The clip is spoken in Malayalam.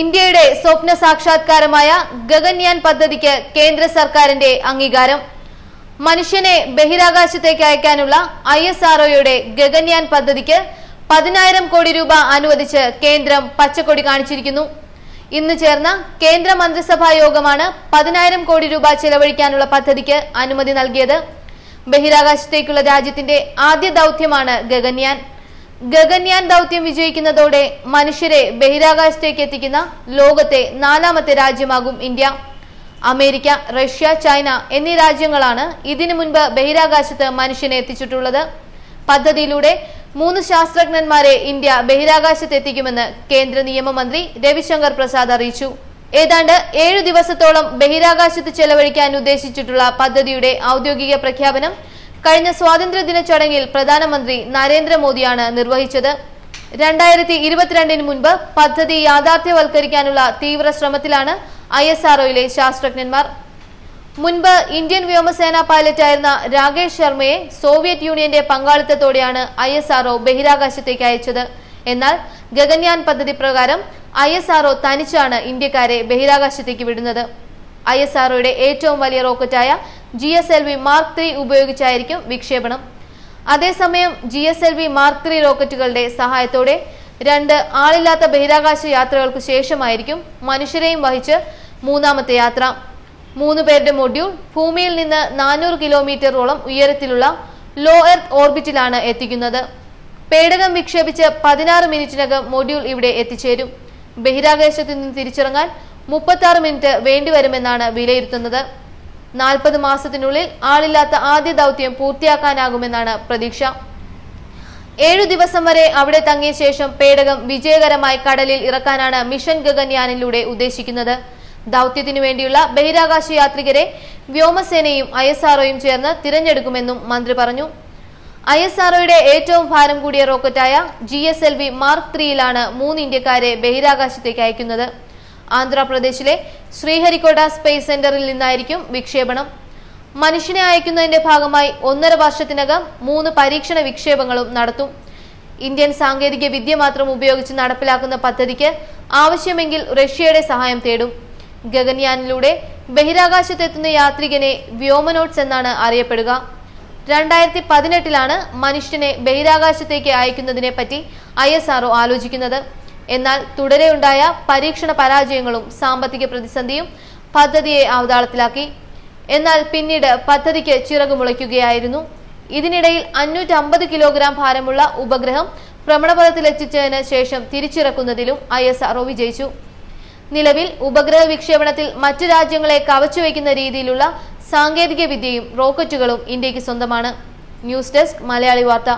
ഇന്ത്യയുടെ സ്വപ്ന സാക്ഷാത്കാരമായ ഗഗൻയാൻ പദ്ധതിക്ക് കേന്ദ്ര സർക്കാരിന്റെ അംഗീകാരം. മനുഷ്യനെ ബഹിരാകാശത്തേക്ക് അയക്കാനുള്ള ഐ എസ് ആർഒയുടെ ഗഗൻയാൻ പദ്ധതിക്ക് പതിനായിരം കോടി രൂപ അനുവദിച്ച് കേന്ദ്രം പച്ചക്കൊടി കാണിച്ചിരിക്കുന്നു. ഇന്ന് ചേർന്ന കേന്ദ്ര മന്ത്രിസഭാ യോഗമാണ് പതിനായിരം കോടി രൂപ ചെലവഴിക്കാനുള്ള പദ്ധതിക്ക് അനുമതി നൽകിയത്. ബഹിരാകാശത്തേക്കുള്ള രാജ്യത്തിന്റെ ആദ്യ ദൗത്യമാണ് ഗഗൻയാൻ. ഗഗൻയാൻ ദൗത്യം വിജയിക്കുന്നതോടെ മനുഷ്യരെ ബഹിരാകാശത്തേക്ക് എത്തിക്കുന്ന ലോകത്തെ നാലാമത്തെ രാജ്യമാകും ഇന്ത്യ. അമേരിക്ക റഷ്യ ചൈന എന്നീ രാജ്യങ്ങളാണ് ഇതിനു മുൻപ് ബഹിരാകാശത്ത് മനുഷ്യനെ എത്തിച്ചിട്ടുള്ളത്. പദ്ധതിയിലൂടെ മൂന്ന് ശാസ്ത്രജ്ഞന്മാരെ ഇന്ത്യ ബഹിരാകാശത്ത് എത്തിക്കുമെന്ന് കേന്ദ്ര നിയമമന്ത്രി രവിശങ്കർ പ്രസാദ് അറിയിച്ചു. ഏതാണ്ട് ഏഴു ദിവസത്തോളം ബഹിരാകാശത്ത് ചെലവഴിക്കാൻ ഉദ്ദേശിച്ചിട്ടുള്ള പദ്ധതിയുടെ ഔദ്യോഗിക പ്രഖ്യാപനം കഴിഞ്ഞ സ്വാതന്ത്ര്യദിന ചടങ്ങിൽ പ്രധാനമന്ത്രി നരേന്ദ്രമോദിയാണ് നിർവഹിച്ചത്. രണ്ടായിരത്തി ഇരുപത്തിരണ്ടിന് മുൻപ് പദ്ധതി യാഥാർത്ഥ്യവൽക്കരിക്കാനുള്ള തീവ്ര ശ്രമത്തിലാണ് ഐ എസ് ആർഒയിലെ ശാസ്ത്രജ്ഞന്മാർ. മുൻപ് ഇന്ത്യൻ വ്യോമസേന പൈലറ്റായിരുന്ന രാകേഷ് ശർമ്മയെ സോവിയറ്റ് യൂണിയന്റെ പങ്കാളിത്തത്തോടെയാണ് ഐ എസ് ആർഒ ബഹിരാകാശത്തേക്ക് അയച്ചത്. എന്നാൽ ഗഗൻയാൻ പദ്ധതി പ്രകാരം ഐ എസ് ആർഒ തനിച്ചാണ് ഇന്ത്യക്കാരെ ബഹിരാകാശത്തേക്ക് വിടുന്നത്. ഐ എസ് ആർഒയുടെ ഏറ്റവും വലിയ റോക്കറ്റായ G S L V mark three ഉപയോഗിച്ചായിരിക്കും വിക്ഷേപണം. അതേസമയം G S L V mark three റോക്കറ്റുകളുടെ സഹായത്തോടെ രണ്ട് ആളില്ലാത്ത ബഹിരാകാശ യാത്രകൾക്ക് ശേഷമായിരിക്കും മനുഷ്യരെയും വഹിച്ച് മൂന്നാമത്തെ യാത്ര. മൂന്ന് പേരുടെ മൊഡ്യൂൾ ഭൂമിയിൽ നിന്ന് നാനൂറ് കിലോമീറ്ററോളം ഉയരത്തിലുള്ള ലോ എർത്ത് ഓർബിറ്റിലാണ് എത്തിക്കുന്നത്. പേടകം വിക്ഷേപിച്ച് പതിനാറ് മിനിറ്റിനകം മൊഡ്യൂൾ ഇവിടെ എത്തിച്ചേരും. ബഹിരാകാശത്ത് നിന്ന് തിരിച്ചിറങ്ങാൻ മുപ്പത്തി മിനിറ്റ് വേണ്ടിവരുമെന്നാണ് വിലയിരുത്തുന്നത്. നാൽപ്പത് മാസത്തിനുള്ളിൽ ആളില്ലാത്ത ആദ്യ ദൗത്യം പൂർത്തിയാക്കാനാകുമെന്നാണ് പ്രതീക്ഷ. ഏഴു ദിവസം വരെ അവിടെ തങ്ങിയ ശേഷം പേടകം വിജയകരമായി കടലിൽ ഇറക്കാനാണ് മിഷൻ ഗഗൻയാനിലൂടെ ഉദ്ദേശിക്കുന്നത്. ദൗത്യത്തിനു വേണ്ടിയുള്ള ബഹിരാകാശ യാത്രികരെ വ്യോമസേനയും ഐ എസ് ആർഒയും ചേർന്ന് തിരഞ്ഞെടുക്കുമെന്നും മന്ത്രി പറഞ്ഞു. ഐ എസ് ആർഒയുടെ ഏറ്റവും ഭാരം കൂടിയ റോക്കറ്റായ G S L V mark ത്രീയിലാണ് മൂന്ന് ഇന്ത്യക്കാരെ ബഹിരാകാശത്തേക്ക് അയക്കുന്നത്. ആന്ധ്രാപ്രദേശിലെ ശ്രീഹരിക്കോട്ട സ്പേസ് സെന്ററിൽ നിന്നായിരിക്കും വിക്ഷേപണം. മനുഷ്യനെ അയക്കുന്നതിന്റെ ഭാഗമായി ഒന്നര വർഷത്തിനകം മൂന്ന് പരീക്ഷണ വിക്ഷേപങ്ങളും നടത്തും. ഇന്ത്യൻ സാങ്കേതിക വിദ്യ മാത്രം ഉപയോഗിച്ച് നടപ്പിലാക്കുന്ന പദ്ധതിക്ക് ആവശ്യമെങ്കിൽ റഷ്യയുടെ സഹായം തേടും. ഗഗൻയാനിലൂടെ ബഹിരാകാശത്തെത്തുന്ന യാത്രികനെ വ്യോമനോട്ട്സ് എന്നാണ് അറിയപ്പെടുക. രണ്ടായിരത്തി പതിനെട്ടിലാണ് മനുഷ്യനെ ബഹിരാകാശത്തേക്ക് അയക്കുന്നതിനെ പറ്റി ഐ ആലോചിക്കുന്നത്. എന്നാൽ തുടരെയുണ്ടായ പരീക്ഷണ പരാജയങ്ങളും സാമ്പത്തിക പ്രതിസന്ധിയും പദ്ധതിയെ അവതാളത്തിലാക്കി. എന്നാൽ പിന്നീട് പദ്ധതിക്ക് ചിറകു മുളയ്ക്കുകയായിരുന്നു. ഇതിനിടയിൽ അഞ്ഞൂറ്റമ്പത് കിലോഗ്രാം ഭാരമുള്ള ഉപഗ്രഹം ഭ്രമണപഥത്തിലെത്തിച്ചതിന് ശേഷം തിരിച്ചിറക്കുന്നതിലും ഐ എസ് ആർഒ വിജയിച്ചു. നിലവിൽ ഉപഗ്രഹ വിക്ഷേപണത്തിൽ മറ്റു രാജ്യങ്ങളെ കവച്ചുവെക്കുന്ന രീതിയിലുള്ള സാങ്കേതിക വിദ്യയും റോക്കറ്റുകളും ഇന്ത്യയ്ക്ക് സ്വന്തമാണ്. ന്യൂസ് ഡെസ്ക് മലയാളി വാർത്ത.